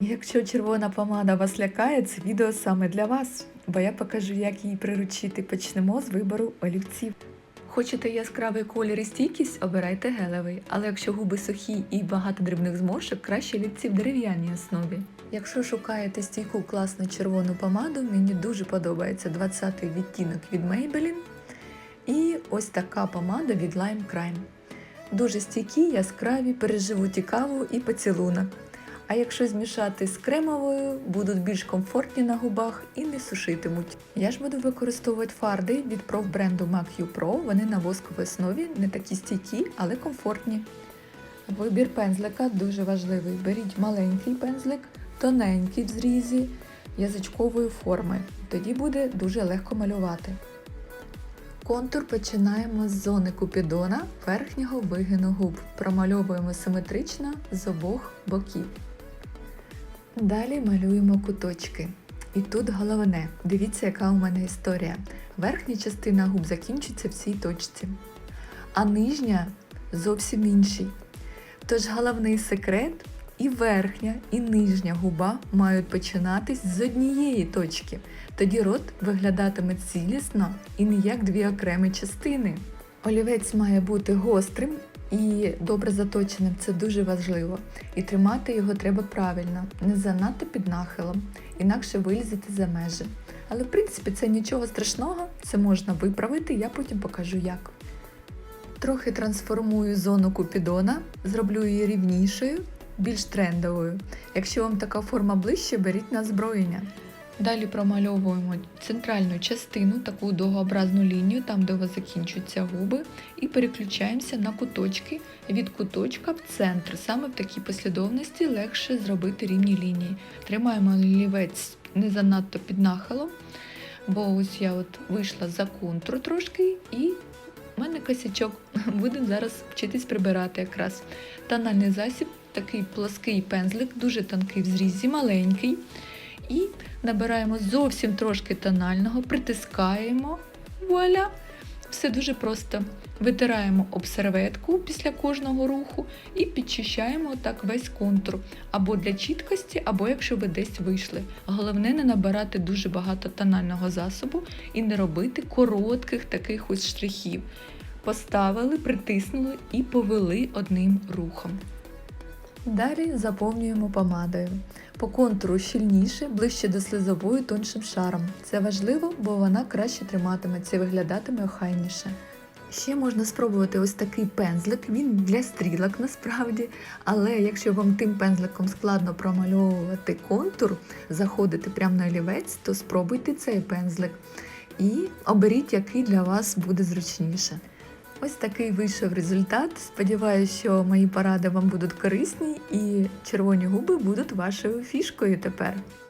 Якщо червона помада вас лякає, це відео саме для вас, бо я покажу, як її приручити. Почнемо з вибору олівців. Хочете яскравий колір і стійкість, обирайте гелевий, але якщо губи сухі і багато дрібних зморшок, краще олівці в дерев'яній основі. Якщо шукаєте стійку класну червону помаду, мені дуже подобається 20-й відтінок від Maybelline і ось така помада від Lime Crime. Дуже стійкі, яскраві, переживуть і каву і поцілунок. А якщо змішати з кремовою, будуть більш комфортні на губах і не сушитимуть. Я ж буду використовувати фарди від профбренду MAC Pro. Вони на восковій основі не такі стійкі, але комфортні. Вибір пензлика дуже важливий. Беріть маленький пензлик, тоненький в зрізі, язичкової форми. Тоді буде дуже легко малювати. Контур починаємо з зони купідона верхнього вигину губ. Промальовуємо симетрично з обох боків. Далі малюємо куточки. І тут головне, дивіться, яка у мене історія. Верхня частина губ закінчується в цій точці, а нижня зовсім іншій. Тож головний секрет і верхня, і нижня губа мають починатись з однієї точки. Тоді рот виглядатиме цілісно і не як дві окремі частини. Олівець має бути гострим і добре заточеним, це дуже важливо. І тримати його треба правильно, не занадто під нахилом, інакше вилізете за межі. Але в принципі це нічого страшного, це можна виправити, я потім покажу як. Трохи трансформую зону купідона, зроблю її рівнішою, більш трендовою. Якщо вам така форма ближче, беріть на зброєння. Далі промальовуємо центральну частину, таку довгообразну лінію, там де у вас закінчуються губи, і переключаємося на куточки від куточка в центр. Саме в такій послідовності легше зробити рівні лінії. Тримаємо олівець не занадто під нахилом, бо ось я от вийшла за контур трошки і у мене косячок. Будемо зараз вчитись прибирати якраз. Тональний засіб, такий плоский пензлик, дуже тонкий в зрізі, маленький. І набираємо зовсім трошки тонального, притискаємо, вуаля! Все дуже просто. Витираємо об серветку після кожного руху і підчищаємо так весь контур. Або для чіткості, або якщо ви десь вийшли. Головне не набирати дуже багато тонального засобу і не робити коротких таких ось штрихів. Поставили, притиснули і повели одним рухом. Далі заповнюємо помадою. По контуру щільніше, ближче до слизової тоншим шаром. Це важливо, бо вона краще триматиметься і виглядатиме охайніше. Ще можна спробувати ось такий пензлик, він для стрілок насправді, але якщо вам тим пензликом складно промальовувати контур, заходити прямо на олівець, то спробуйте цей пензлик і оберіть, який для вас буде зручніше. Ось такий вийшов результат. Сподіваюся, що мої поради вам будуть корисні і червоні губи будуть вашою фішкою тепер.